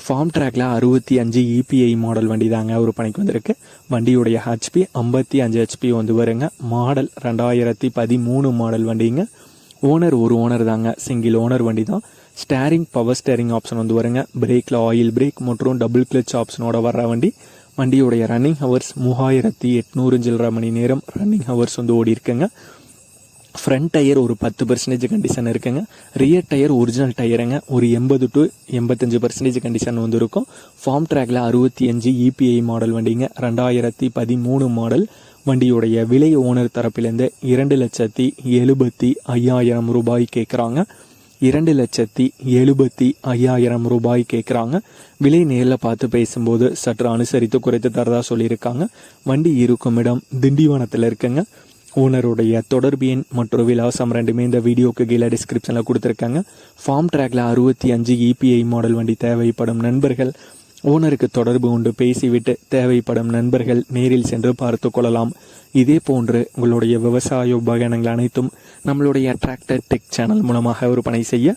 Form ட்ராக்ல அறுபத்தி அஞ்சு இபிஐ மாடல் வண்டி தாங்க ஒரு பணிக்கு வந்திருக்கு. வண்டியுடைய ஹெச்பி ஐம்பத்தி அஞ்சு ஹெச்பி வந்து வருங்க. மாடல் ரெண்டாயிரத்தி பதிமூணு மாடல் வண்டிங்க. ஓனர் ஒரு ஓனர் தாங்க. சிங்கிள் ஓனர் வண்டி தான் ஸ்டேரிங் பவர் ஸ்டேரிங் ஆப்ஷன் வந்து வருங்க. பிரேக்கில் ஆயில் பிரேக் மற்றும் டபுள் கிளச் ஆப்ஷனோட வர்ற வண்டி. வண்டியுடைய ரன்னிங் ஹவர்ஸ் மூவாயிரத்தி எட்நூறு சில்லற மணி நேரம் ரன்னிங் ஹவர்ஸ் வந்து ஓடி இருக்குங்க ஃப்ரண்ட் டயர் ஒரு பத்து பர்சன்டேஜ் கண்டிஷன் இருக்குங்க. ரியர் டயர் ஒரிஜினல் டயருங்க ஒரு எண்பது டு எண்பத்தஞ்சு பர்சன்டேஜ் கண்டிஷன் வந்து இருக்கும் ஃபார்ம் ட்ராக்ல அறுபத்தி அஞ்சு இபிஐ மாடல் வண்டிங்க ரெண்டாயிரத்தி பதிமூணு மாடல் வண்டியுடைய விலை ஓனர் தரப்பிலேருந்து இரண்டு லட்சத்தி எழுபத்தி ஐயாயிரம் ரூபாய் கேட்குறாங்க இரண்டு லட்சத்தி எழுபத்தி ஐயாயிரம் ரூபாய் கேட்குறாங்க விலை நேரில் பார்த்து பேசும்போது சற்று அனுசரித்து குறைத்து தரதா சொல்லியிருக்காங்க. வண்டி இருக்கும் இடம் திண்டிவனத்தில் இருக்குங்க. ஓனருடைய தொடர்பு எண் மற்றும் விலாசம் ரெண்டுமே இந்த வீடியோக்கு கீழே டிஸ்கிரிப்ஷனில் கொடுத்துருக்காங்க. ஃபார்ம் ட்ராக்ல அறுபத்தி அஞ்சு இபிஐ மாடல் வண்டி தேவைப்படும் நண்பர்கள் ஓனருக்கு தொடர்பு கொண்டு பேசிவிட்டு தேவைப்படும் நண்பர்கள் நேரில் சென்று பார்த்து கொள்ளலாம். இதே போன்று உங்களுடைய விவசாய உபகரணங்கள் அனைத்தும் நம்மளுடைய டிராக்டர் டெக் சேனல் மூலமாக விற்பனை செய்ய